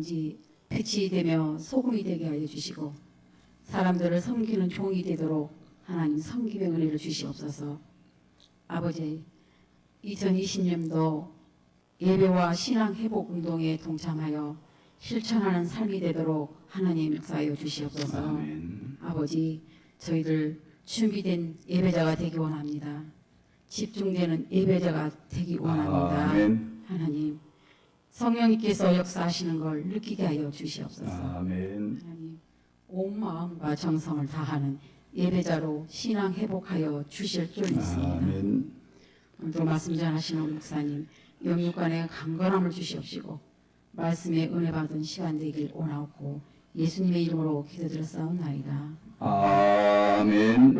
어디서든지 빛이 되며 소금이 되게 하여 주시고 사람들을 섬기는 종이 되도록 하나님 섬김의 은혜를 주시옵소서. 아버지 2020년도 예배와 신앙 회복 운동에 동참하여 실천하는 삶이 되도록 하나님 역사하여 주시옵소서. 아멘. 아버지 저희들 준비된 예배자가 되기 원합니다. 집중되는 예배자가 되기 원합니다. 아멘. 하나님 성령님께서 역사하시는 걸 느끼게 하여 주시옵소서. 아멘. 하나님 온 마음과 정성을 다하는 예배자로 신앙 회복하여 주실 줄 믿습니다. 아멘. 오늘도 말씀 전하시는 목사님 영육간에 강건함을 주시옵시고 말씀에 은혜 받은 시간 되길 원하옵고 예수님의 이름으로 기도드렸사옵나이다. 아멘.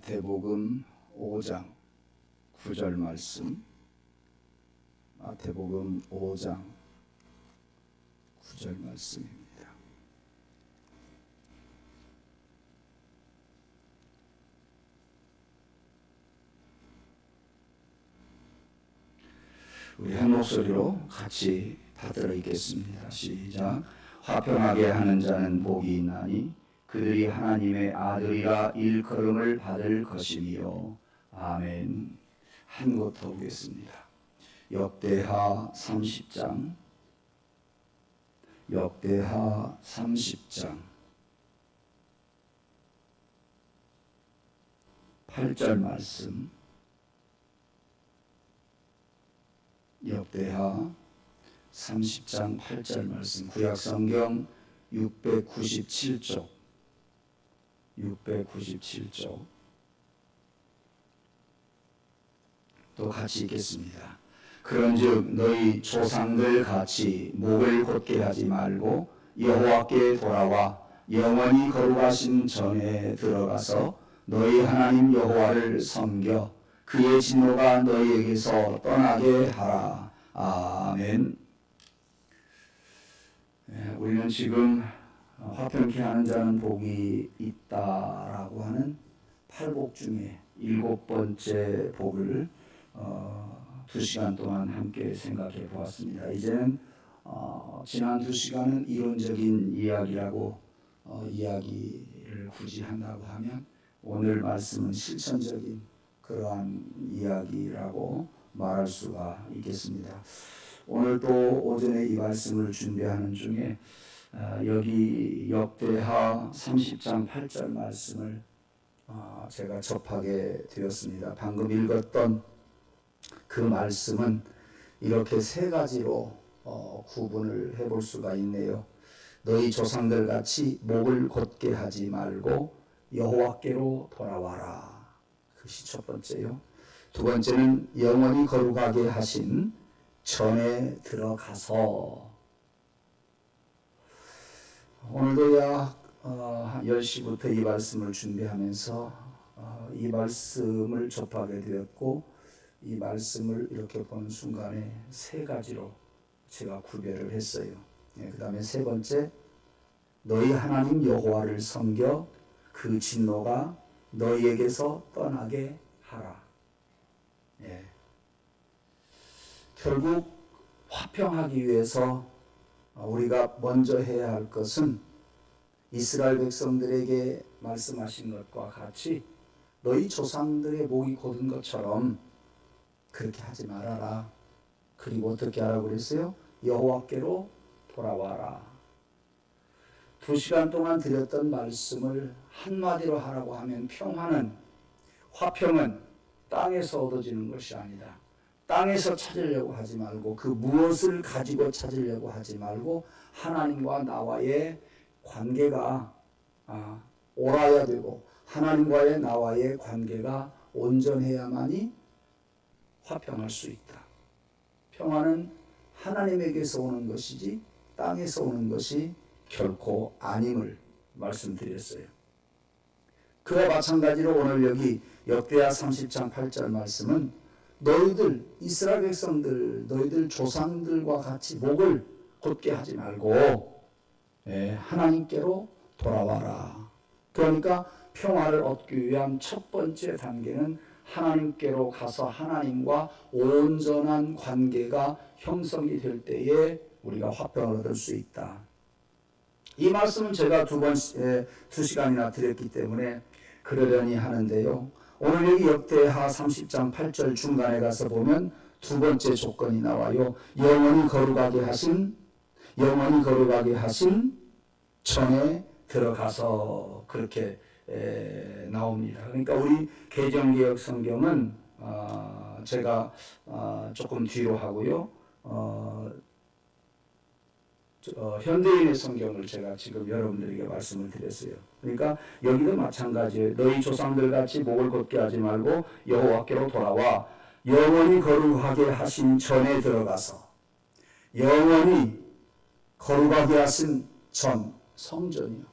마태복음 5장 9절 말씀. 마태복음 5장 9절 말씀입니다. 우리 한 목소리로 같이 다 들어 읽겠습니다. 시작. 화평하게 하는 자는 복이 있나니 그들이 하나님의 아들이라 일컬음을 받을 것이며 아멘. 한 곳 더 보겠습니다. 역대하 30장. 역대하 30장. 8절 말씀. 역대하 30장 8절 말씀. 구약 성경 697쪽 697쪽 또 같이 읽겠습니다. 그런즉 너희 조상들 같이 목을 곧게 하지 말고 여호와께 돌아와 영원히 거룩하신 전에 들어가서 너희 하나님 여호와를 섬겨 그의 진노가 너희에게서 떠나게 하라. 아멘. 예, 우리는 지금 화평케 하는 자는 복이 있다라고 하는 팔복 중에 일곱 번째 복을 어, 두 시간 동안 함께 생각해 보았습니다. 이제는 어, 지난 두 시간은 이론적인 이야기라고 어, 이야기를 굳이 한다고 하면 오늘 말씀은 실천적인 그러한 이야기라고 말할 수가 있겠습니다. 오늘 또 오전에 이 말씀을 준비하는 중에 어, 여기 역대하 30장 8절 말씀을 어, 제가 접하게 되었습니다. 방금 읽었던 그 말씀은 이렇게 세 가지로 어, 구분을 해볼 수가 있네요. 너희 조상들 같이 목을 곧게 하지 말고 여호와께로 돌아와라. 그것이 첫 번째요. 두 번째는 영원히 거룩하게 하신 전에 들어가서 오늘도 약 어, 10시부터 이 말씀을 준비하면서 어, 이 말씀을 접하게 되었고 이 말씀을 이렇게 보는 순간에 세 가지로 제가 구별을 했어요. 예, 그 다음에 세 번째 너희 하나님 여호와를 섬겨 그 진노가 너희에게서 떠나게 하라. 예. 결국 화평하기 위해서 우리가 먼저 해야 할 것은 이스라엘 백성들에게 말씀하신 것과 같이 너희 조상들의 목이 곧은 것처럼 그렇게 하지 말아라. 그리고 어떻게 하라고 그랬어요? 여호와께로 돌아와라. 두 시간 동안 드렸던 말씀을 한마디로 하라고 하면 평화는 화평은 땅에서 얻어지는 것이 아니다. 땅에서 찾으려고 하지 말고 그 무엇을 가지고 찾으려고 하지 말고 하나님과 나와의 관계가 아, 옳아야 되고 하나님과의 나와의 관계가 온전해야만이 화평할 수 있다. 평화는 하나님에게서 오는 것이지 땅에서 오는 것이 결코 아님을 말씀드렸어요. 그와 마찬가지로 오늘 여기 역대하 30장 8절 말씀은 너희들 이스라엘 백성들 너희들 조상들과 같이 목을 곧게 하지 말고 예, 하나님께로 돌아와라. 그러니까 평화를 얻기 위한 첫 번째 단계는 하나님께로 가서 하나님과 온전한 관계가 형성이 될 때에 우리가 화평을 얻을 수 있다. 이 말씀은 제가 두 번, 에, 두 시간이나 드렸기 때문에 그러려니 하는데요. 오늘 여기 역대하 30장 8절 중간에 가서 보면 두 번째 조건이 나와요. 영원히 거룩하게 하신, 영원히 거룩하게 하신 전에 들어가서 그렇게 에, 나옵니다. 그러니까 우리 개정개혁 성경은 어, 제가 어, 조금 뒤로 하고요. 어, 저, 어, 현대인의 성경을 제가 지금 여러분들에게 말씀을 드렸어요. 그러니까 여기도 마찬가지예요. 너희 조상들 같이 목을 곧게 하지 말고 여호와께로 돌아와 영원히 거룩하게 하신 전에 들어가서 영원히 거룩하게 하신 전 성전이요.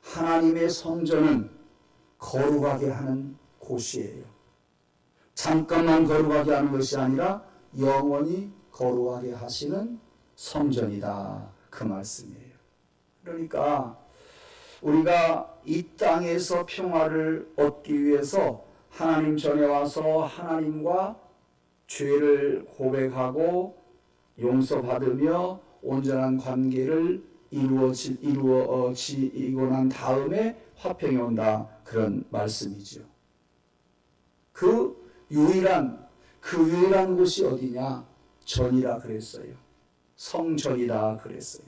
하나님의 성전은 거룩하게 하는 곳이에요. 잠깐만 거룩하게 하는 것이 아니라 영원히 거룩하게 하시는 성전이다. 그 말씀이에요. 그러니까 우리가 이 땅에서 평화를 얻기 위해서 하나님 전에 와서 하나님과 죄를 고백하고 용서받으며 온전한 관계를 이루어지, 이루어지고 난 다음에 화평이 온다. 그런 말씀이죠. 그 유일한, 그 유일한 곳이 어디냐? 전이라 그랬어요. 성전이라 그랬어요.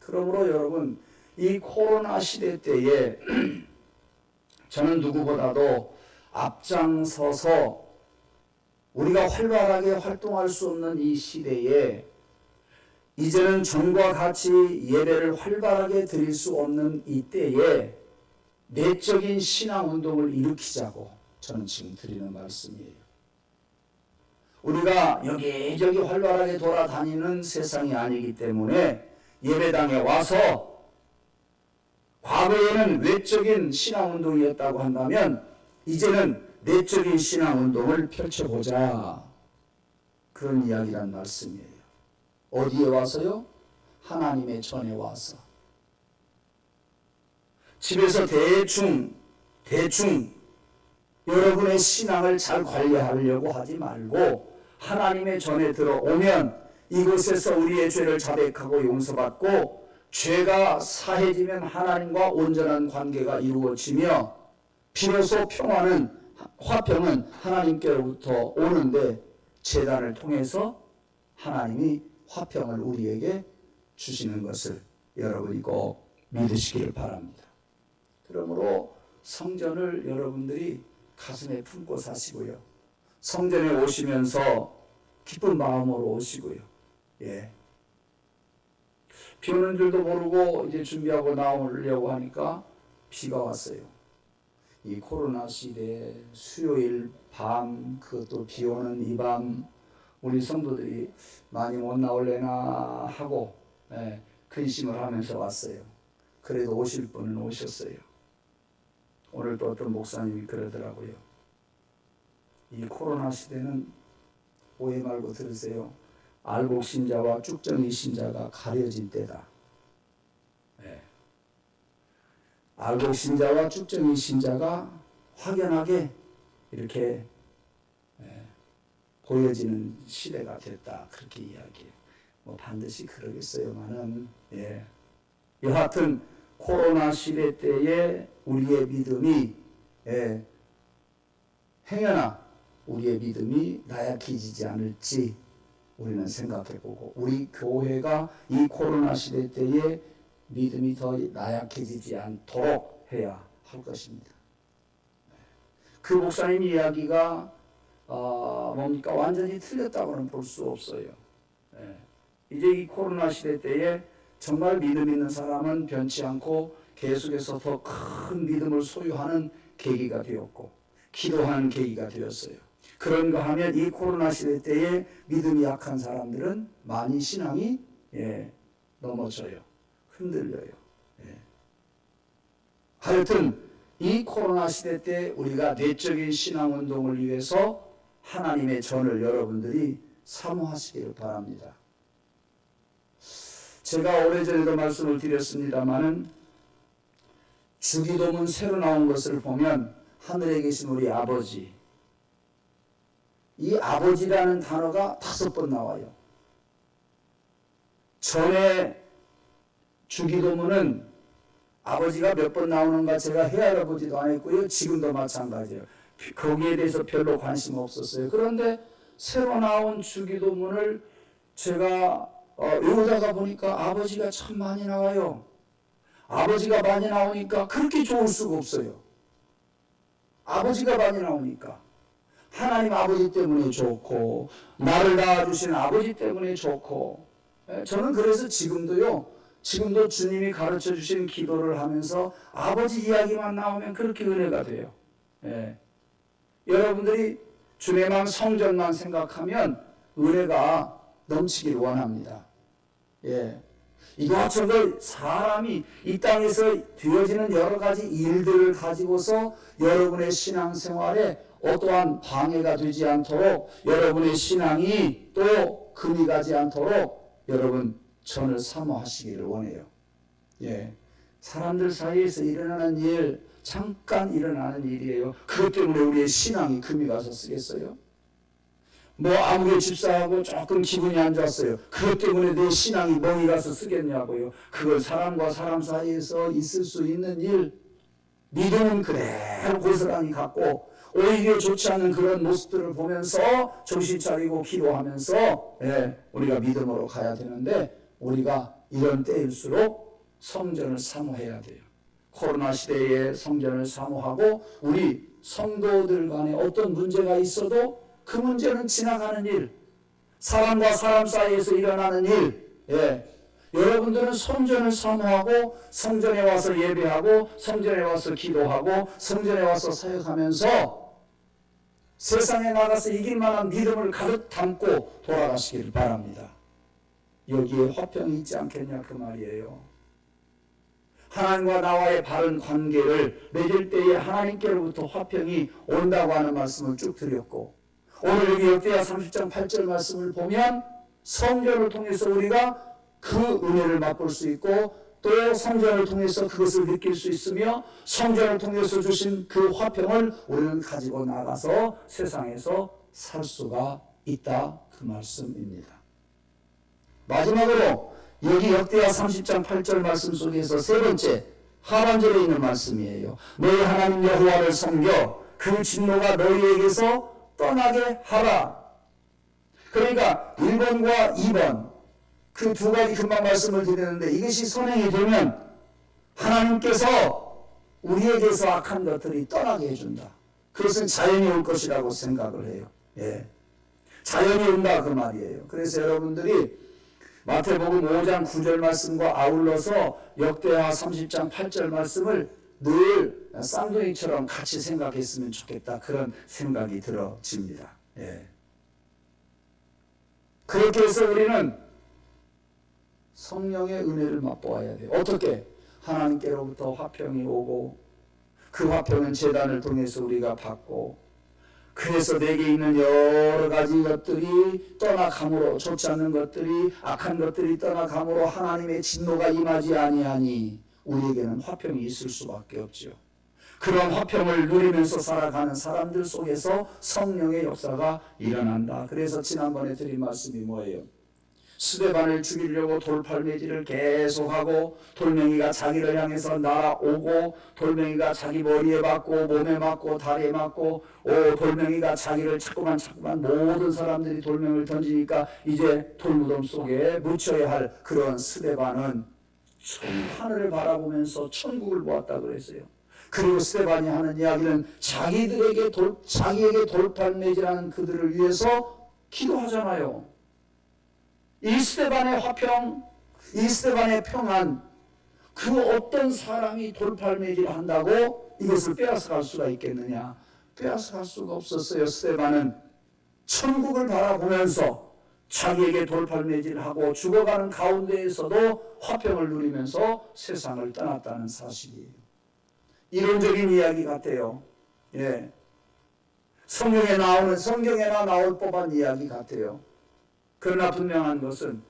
그러므로 여러분, 이 코로나 시대 때에 저는 누구보다도 앞장서서 우리가 활발하게 활동할 수 없는 이 시대에 이제는 전과 같이 예배를 활발하게 드릴 수 없는 이 때에 내적인 신앙 운동을 일으키자고 저는 지금 드리는 말씀이에요. 우리가 여기저기 활발하게 돌아다니는 세상이 아니기 때문에 예배당에 와서 과거에는 외적인 신앙 운동이었다고 한다면 이제는 내적인 신앙 운동을 펼쳐보자. 그런 이야기란 말씀이에요. 어디에 와서요? 하나님의 전에 와서. 집에서 대충, 대충 여러분의 신앙을 잘 관리하려고 하지 말고 하나님의 전에 들어오면 이곳에서 우리의 죄를 자백하고 용서받고 죄가 사해지면 하나님과 온전한 관계가 이루어지며 비로소 평화는 화평은 하나님께로부터 오는데 재단을 통해서 하나님이 화평을 우리에게 주시는 것을 여러분이 꼭 믿으시기를 바랍니다. 그러므로 성전을 여러분들이 가슴에 품고 사시고요. 성전에 오시면서 기쁜 마음으로 오시고요. 예. 비 오는 줄도 모르고 이제 준비하고 나오려고 하니까 비가 왔어요. 이 코로나 시대에 수요일 밤 그것도 비 오는 이 밤 우리 성도들이 많이 못 나올래나 하고 예, 근심을 하면서 왔어요. 그래도 오실 분은 오셨어요. 오늘 또 어떤 목사님이 그러더라고요. 이 코로나 시대는 오해 말고 들으세요. 알곡 신자와 쭉정이 신자가 가려진 때다. 예. 알곡 신자와 쭉정이 신자가 확연하게 이렇게 예, 보여지는 시대가 됐다. 그렇게 이야기해요. 뭐 반드시 그러겠어요만은 예. 여하튼 코로나 시대 때에 우리의 믿음이 예, 행여나 우리의 믿음이 나약해지지 않을지 우리는 생각해보고 우리 교회가 이 코로나 시대 때에 믿음이 더 나약해지지 않도록 해야 할 것입니다. 그 목사님 이야기가 어, 뭡니까 완전히 틀렸다고는 볼 수 없어요. 예. 이제 이 코로나 시대 때에 정말 믿음 있는 사람은 변치 않고 계속해서 더 큰 믿음을 소유하는 계기가 되었고 기도하는 계기가 되었어요. 그런가 하면 이 코로나 시대 때에 믿음이 약한 사람들은 많이 신앙이 예, 넘어져요. 흔들려요. 예. 하여튼 이 코로나 시대 때 우리가 내적인 신앙 운동을 위해서 하나님의 전을 여러분들이 사모하시기를 바랍니다. 제가 오래전에도 말씀을 드렸습니다마는 주기도문 새로 나온 것을 보면 하늘에 계신 우리 아버지 이 아버지라는 단어가 다섯 번 나와요. 전에 주기도문은 아버지가 몇 번 나오는가 제가 헤아려보지도 않았고요. 지금도 마찬가지예요. 거기에 대해서 별로 관심 없었어요. 그런데 새로 나온 주기도문을 제가 어, 외우다가 보니까 아버지가 참 많이 나와요. 아버지가 많이 나오니까 그렇게 좋을 수가 없어요. 아버지가 많이 나오니까. 하나님 아버지 때문에 좋고, 나를 낳아주신 아버지 때문에 좋고, 예, 저는 그래서 지금도요, 지금도 주님이 가르쳐 주신 기도를 하면서 아버지 이야기만 나오면 그렇게 은혜가 돼요. 예. 여러분들이 마음 성전만 생각하면 은혜가 넘치길 원합니다. 예. 이것저것 사람이 이 땅에서 되어지는 여러 가지 일들을 가지고서 여러분의 신앙생활에 어떠한 방해가 되지 않도록 여러분의 신앙이 또 금이 가지 않도록 여러분 전을 사모하시기를 원해요. 예. 사람들 사이에서 일어나는 일, 잠깐 일어나는 일이에요. 그것 때문에 우리의 신앙이 금이 가서 쓰겠어요? 뭐 아무개 집사하고 조금 기분이 안 좋았어요. 그것 때문에 내 신앙이 멍이 가서 쓰겠냐고요. 그걸 사람과 사람 사이에서 있을 수 있는 일, 믿음은 그대로 고스란히 갖고 오히려 좋지 않은 그런 모습들을 보면서 정신 차리고 기도하면서 예, 우리가 믿음으로 가야 되는데 우리가 이런 때일수록 성전을 사모해야 돼요. 코로나 시대에 성전을 사모하고 우리 성도들 간에 어떤 문제가 있어도 그 문제는 지나가는 일, 사람과 사람 사이에서 일어나는 일, 예. 여러분들은 성전을 사모하고 성전에 와서 예배하고 성전에 와서 기도하고 성전에 와서 사역하면서 세상에 나가서 이길 만한 믿음을 가득 담고 돌아가시기를 바랍니다. 여기에 화평이 있지 않겠냐 그 말이에요. 하나님과 나와의 바른 관계를 맺을 때에 하나님께로부터 화평이 온다고 하는 말씀을 쭉 드렸고 오늘 여기 역대하 30장 8절 말씀을 보면 성전을 통해서 우리가 그 은혜를 맛볼 수 있고 또 성전을 통해서 그것을 느낄 수 있으며 성전을 통해서 주신 그 화평을 우리는 가지고 나가서 세상에서 살 수가 있다 그 말씀입니다. 마지막으로 여기 역대하 30장 8절 말씀 속에서 세 번째 하반절에 있는 말씀이에요. 너희 하나님 여호와를 섬겨 그 진노가 너희에게서 떠나게 하라. 그러니까 1번과 2번 그 두 가지 금방 말씀을 드렸는데 이것이 선행이 되면 하나님께서 우리에게서 악한 것들이 떠나게 해준다. 그것은 자연이 올 것이라고 생각을 해요. 예. 자연이 온다 그 말이에요. 그래서 여러분들이 마태복음 5장 9절 말씀과 아울러서 역대하 30장 8절 말씀을 늘 쌍둥이처럼 같이 생각했으면 좋겠다. 그런 생각이 들어집니다. 예. 그렇게 해서 우리는 성령의 은혜를 맛보아야 돼요. 어떻게? 하나님께로부터 화평이 오고 그 화평은 재단을 통해서 우리가 받고 그래서 내게 있는 여러 가지 것들이 떠나감으로 좋지 않는 것들이 악한 것들이 떠나감으로 하나님의 진노가 임하지 아니하니 우리에게는 화평이 있을 수밖에 없죠. 그런 화평을 누리면서 살아가는 사람들 속에서 성령의 역사가 일어난다. 그래서 지난번에 드린 말씀이 뭐예요? 스데반을 죽이려고 돌팔매질을 계속하고 돌멩이가 자기를 향해서 날아오고 돌멩이가 자기 머리에 맞고 몸에 맞고 다리에 맞고 오 돌멩이가 자기를 자꾸만 자꾸만 모든 사람들이 돌멩이를 던지니까 이제 돌무덤 속에 묻혀야 할 그런 스데반은 하늘을 바라보면서 천국을 보았다 그랬어요. 그리고 스테반이 하는 이야기는 자기들에게 돌, 자기에게 돌팔매질하는 그들을 위해서 기도하잖아요. 이 스테반의 화평, 이 스테반의 평안, 그 어떤 사람이 돌팔매질 한다고 이것을 빼앗아갈 수가 있겠느냐? 빼앗아갈 수가 없었어요. 스테반은 천국을 바라보면서 자기에게 돌팔매질하고 죽어가는 가운데에서도 화평을 누리면서 세상을 떠났다는 사실이에요. 이론적인 이야기 같아요. 예. 성경에 나오는 성경에나 나올 법한 이야기 같아요. 그러나 분명한 것은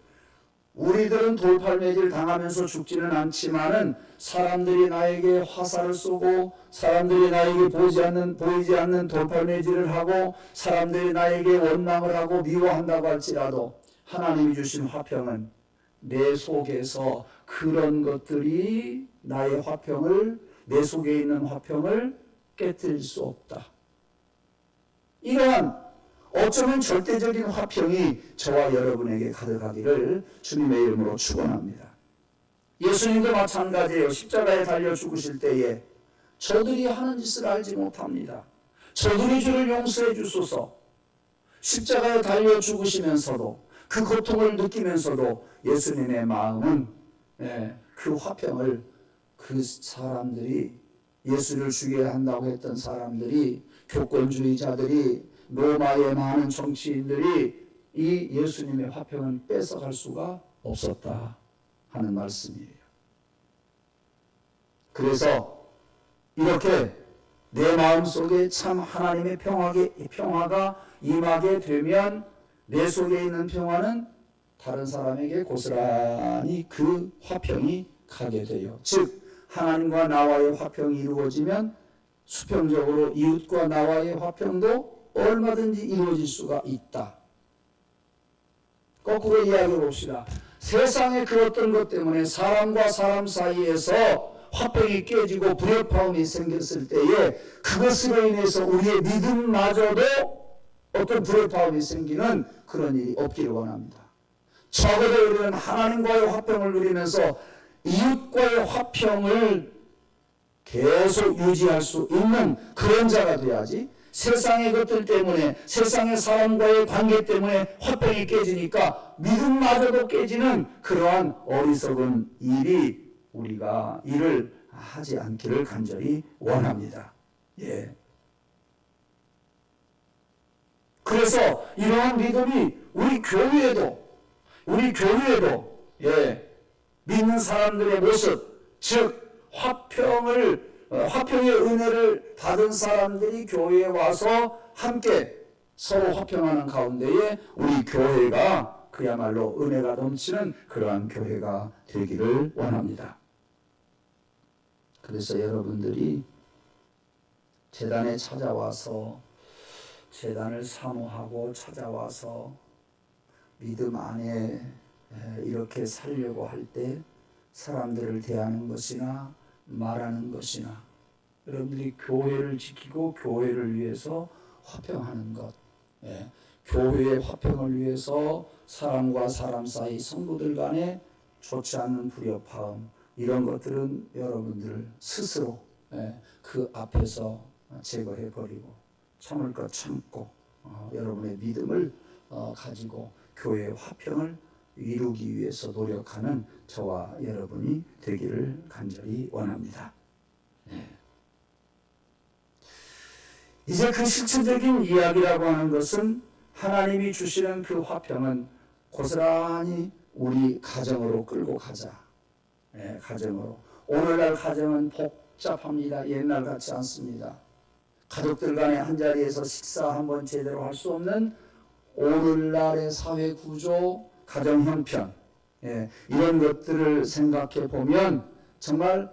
우리들은 돌팔매질 당하면서 죽지는 않지만은 사람들이 나에게 화살을 쏘고 사람들이 나에게 보지 않는 보이지 않는 돌팔매질을 하고 사람들이 나에게 원망을 하고 미워한다고 할지라도 하나님이 주신 화평은 내 속에서 그런 것들이 나의 화평을 내 속에 있는 화평을 깨뜨릴 수 없다. 이러한 어쩌면 절대적인 화평이 저와 여러분에게 가득하기를 주님의 이름으로 축원합니다. 예수님도 마찬가지예요. 십자가에 달려 죽으실 때에 저들이 하는 짓을 알지 못합니다. 저들이 주를 용서해 주소서. 십자가에 달려 죽으시면서도 그 고통을 느끼면서도 예수님의 마음은 예, 그 화평을 그 사람들이 예수를 죽여야 한다고 했던 사람들이 교권주의자들이 로마의 많은 정치인들이 이 예수님의 화평은 뺏어갈 수가 없었다 하는 말씀이에요. 그래서 이렇게 내 마음 속에 참 하나님의 평화가 임하게 되면 내 속에 있는 평화는 다른 사람에게 고스란히 그 화평이 가게 돼요. 즉 하나님과 나와의 화평이 이루어지면 수평적으로 이웃과 나와의 화평도 얼마든지 이루어질 수가 있다. 거꾸로 이야기해 봅시다. 세상의 그 어떤 것 때문에 사람과 사람 사이에서 화평이 깨지고 불협화음이 생겼을 때에 그것으로 인해서 우리의 믿음마저도 어떤 불협화음이 생기는 그런 일이 없기를 원합니다. 적어도 우리는 하나님과의 화평을 누리면서 이웃과의 화평을 계속 유지할 수 있는 그런 자가 돼야지 세상의 것들 때문에 세상의 사람과의 관계 때문에 화평이 깨지니까 믿음마저도 깨지는 그러한 어리석은 일이 우리가 일을 하지 않기를 간절히 원합니다. 예. 그래서 이러한 믿음이 우리 교회에도 우리 교회에도 예. 믿는 사람들의 모습 즉 화평을 어, 화평의 은혜를 받은 사람들이 교회에 와서 함께 서로 화평하는 가운데에 우리 교회가 그야말로 은혜가 넘치는 그러한 교회가 되기를 원합니다. 그래서 여러분들이 재단에 찾아와서 재단을 사모하고 찾아와서 믿음 안에 이렇게 살려고 할 때 사람들을 대하는 것이나 말하는 것이나 여러분들이 교회를 지키고 교회를 위해서 화평하는 것, 예. 교회의 화평을 위해서 사람과 사람 사이 성도들 간에 좋지 않는 불협화음 이런 것들은 여러분들 스스로 예. 그 앞에서 제거해 버리고 참을 것 참고 어, 여러분의 믿음을 어, 가지고 교회의 화평을 이루기 위해서 노력하는 저와 여러분이 되기를 간절히 원합니다. 네. 이제 그 실체적인 이야기라고 하는 것은 하나님이 주시는 그 화평은 고스란히 우리 가정으로 끌고 가자. 네, 가정으로. 오늘날 가정은 복잡합니다. 옛날 같지 않습니다. 가족들 간에 한 자리에서 식사 한번 제대로 할 수 없는 오늘날의 사회 구조, 가정 형편, 예, 이런 것들을 생각해 보면 정말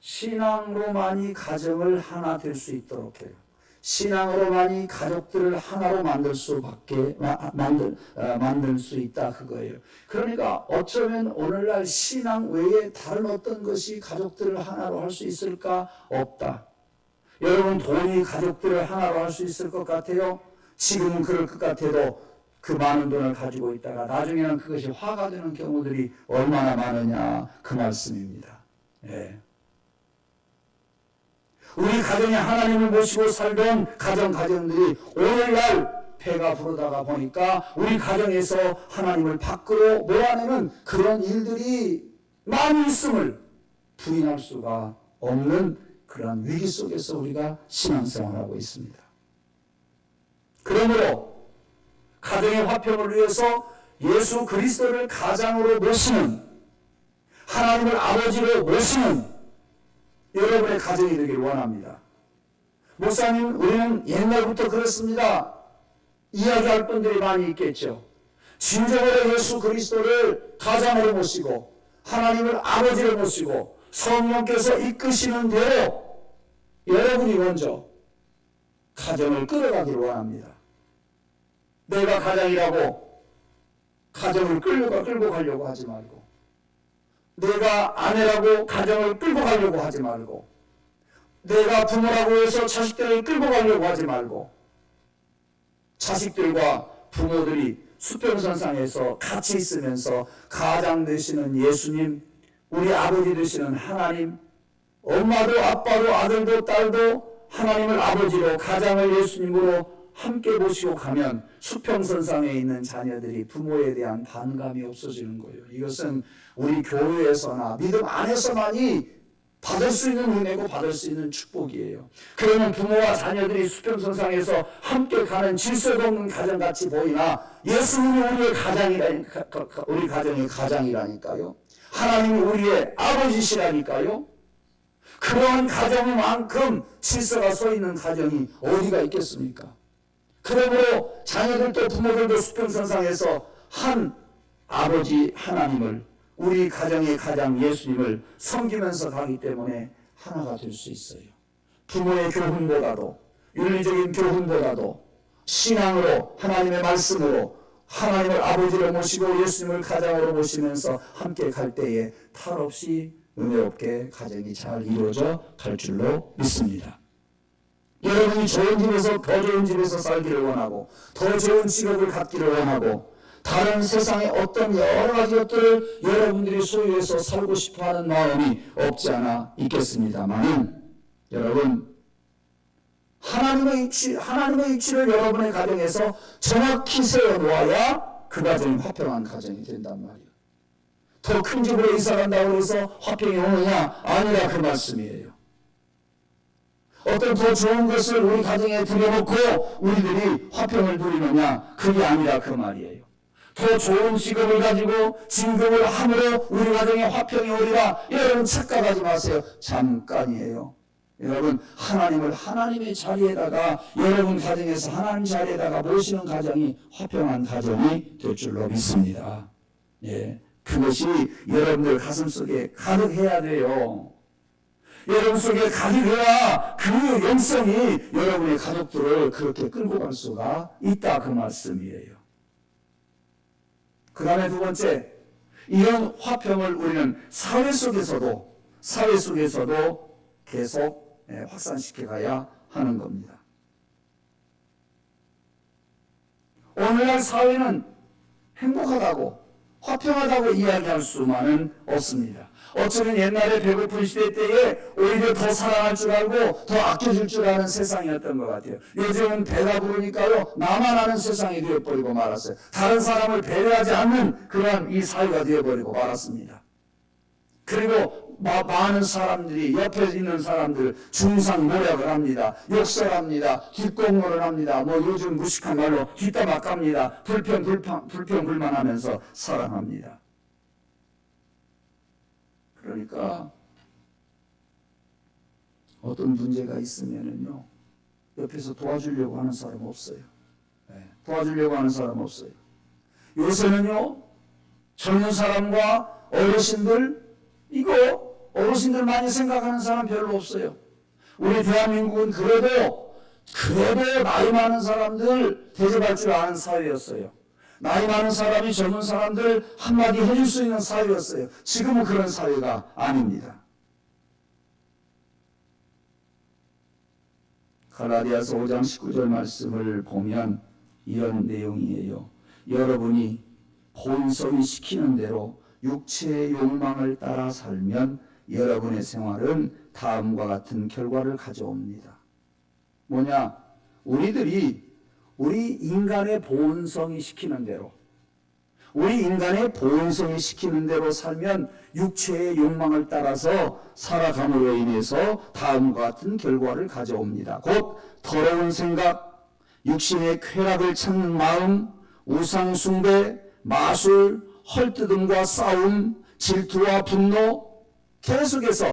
신앙으로만이 가정을 하나 될 수 있도록 해요. 신앙으로만이 가족들을 하나로 만들 수밖에 만들 어, 만들 수 있다 그거예요. 그러니까 어쩌면 오늘날 신앙 외에 다른 어떤 것이 가족들을 하나로 할 수 있을까 없다. 여러분 돈이 가족들을 하나로 할 수 있을 것 같아요? 지금은 그럴 것 같아도 그 많은 돈을 가지고 있다가 나중에는 그것이 화가 되는 경우들이 얼마나 많으냐 그 말씀입니다. 예. 우리 가정에 하나님을 모시고 살던 가정 가정들이 오늘날 배가 부르다가 보니까 우리 가정에서 하나님을 밖으로 모아내는 그런 일들이 많이 있음을 부인할 수가 없는 그러한 위기 속에서 우리가 신앙생활하고 있습니다. 그러므로 가정의 화평을 위해서 예수 그리스도를 가장으로 모시는 하나님을 아버지로 모시는 여러분의 가정이 되길 원합니다. 목사님, 우리는 옛날부터 그렇습니다. 이야기할 분들이 많이 있겠죠. 진정으로 예수 그리스도를 가장으로 모시고 하나님을 아버지로 모시고 성령께서 이끄시는 대로 여러분이 먼저 가정을 끌어가기를 원합니다. 내가 가장이라고 가정을 끌고, 끌고 가려고 하지 말고 내가 아내라고 가정을 끌고 가려고 하지 말고 내가 부모라고 해서 자식들을 끌고 가려고 하지 말고 자식들과 부모들이 수평선상에서 같이 있으면서 가장 되시는 예수님, 우리 아버지 되시는 하나님, 엄마도 아빠도 아들도 딸도 하나님을 아버지로 가장을 예수님으로 함께 모시고 가면 수평선상에 있는 자녀들이 부모에 대한 반감이 없어지는 거예요. 이것은 우리 교회에서나 믿음 안에서만이 받을 수 있는 은혜고 받을 수 있는 축복이에요. 그러면 부모와 자녀들이 수평선상에서 함께 가는 질서가 없는 가정같이 보이나 예수님이 우리의 가장이라 우리 가정의 가장이라니까요. 하나님이 우리의 아버지시라니까요. 그러한 가정만큼 질서가 서 있는 가정이 어디가 있겠습니까? 그러므로 자녀들도 부모들도 수평선상에서 한 아버지 하나님을 우리 가정의 가장 예수님을 섬기면서 가기 때문에 하나가 될 수 있어요. 부모의 교훈보다도 윤리적인 교훈보다도 신앙으로 하나님의 말씀으로 하나님을 아버지로 모시고 예수님을 가장으로 모시면서 함께 갈 때에 탈 없이 은혜롭게 가정이 잘 이루어져 갈 줄로 믿습니다. 여러분이 좋은 집에서 더 좋은 집에서 살기를 원하고 더 좋은 직업을 갖기를 원하고 다른 세상의 어떤 여러 가지 것들을 여러분들이 소유해서 살고 싶어 하는 마음이 없지 않아 있겠습니다만은 여러분 하나님의 이치, 하나님의 이치를 여러분의 가정에서 정확히 세워 놓아야 그 가정이 화평한 가정이 된단 말이에요. 더 큰 집으로 이사 간다고 해서 화평이 오느냐? 아니라 그 말씀이에요. 어떤 더 좋은 것을 우리 가정에 들여놓고 우리들이 화평을 누리느냐? 그게 아니라 그 말이에요. 더 좋은 직업을 가지고 진급을 함으로 우리 가정에 화평이 오리라. 여러분 착각하지 마세요. 잠깐이에요. 여러분 하나님을 하나님의 자리에다가 여러분 가정에서 하나님 자리에다가 모시는 가정이 화평한 가정이 될 줄로 믿습니다. 예, 그것이 여러분들 가슴 속에 가득해야 돼요. 여러분 속에 가득해야 그 영성이 여러분의 가족들을 그렇게 끌고 갈 수가 있다 그 말씀이에요. 그 다음에 두 번째, 이런 화평을 우리는 사회 속에서도 사회 속에서도 계속 예, 확산시켜 가야 하는 겁니다. 오늘날 사회는 행복하다고 화평하다고 이야기할 수만은 없습니다. 어쩌면 옛날에 배고픈 시대 때에 오히려 더 사랑할 줄 알고 더 아껴줄 줄 아는 세상이었던 것 같아요. 요즘은 배가 부르니까요 나만 아는 세상이 되어버리고 말았어요. 다른 사람을 배려하지 않는 그러한 이 사회가 되어버리고 말았습니다. 그리고 마, 많은 사람들이 옆에 있는 사람들 중상 모략을 합니다. 욕설합니다. 뒷공문을 합니다. 뭐 요즘 무식한 말로 뒷담화 깝니다. 불평 불평 불평 불만하면서 사랑합니다. 그러니까 어떤 문제가 있으면은요 옆에서 도와주려고 하는 사람 없어요. 네, 도와주려고 하는 사람 없어요. 요새는요 젊은 사람과 어르신들 이거 어르신들 많이 생각하는 사람 별로 없어요. 우리 대한민국은 그래도 그래도 나이 많은 사람들 대접할 줄 아는 사회였어요. 나이 많은 사람이 젊은 사람들 한마디 해줄 수 있는 사회였어요. 지금은 그런 사회가 아닙니다. 갈라디아서 5장 19절 말씀을 보면 이런 내용이에요. 여러분이 본성이 시키는 대로 육체의 욕망을 따라 살면 여러분의 생활은 다음과 같은 결과를 가져옵니다. 뭐냐? 우리들이 우리 인간의 본성이 시키는 대로 우리 인간의 본성이 시키는 대로 살면 육체의 욕망을 따라서 살아감으로 인해서 다음과 같은 결과를 가져옵니다. 곧 더러운 생각, 육신의 쾌락을 찾는 마음, 우상숭배, 마술, 헐뜯음과 싸움, 질투와 분노 계속해서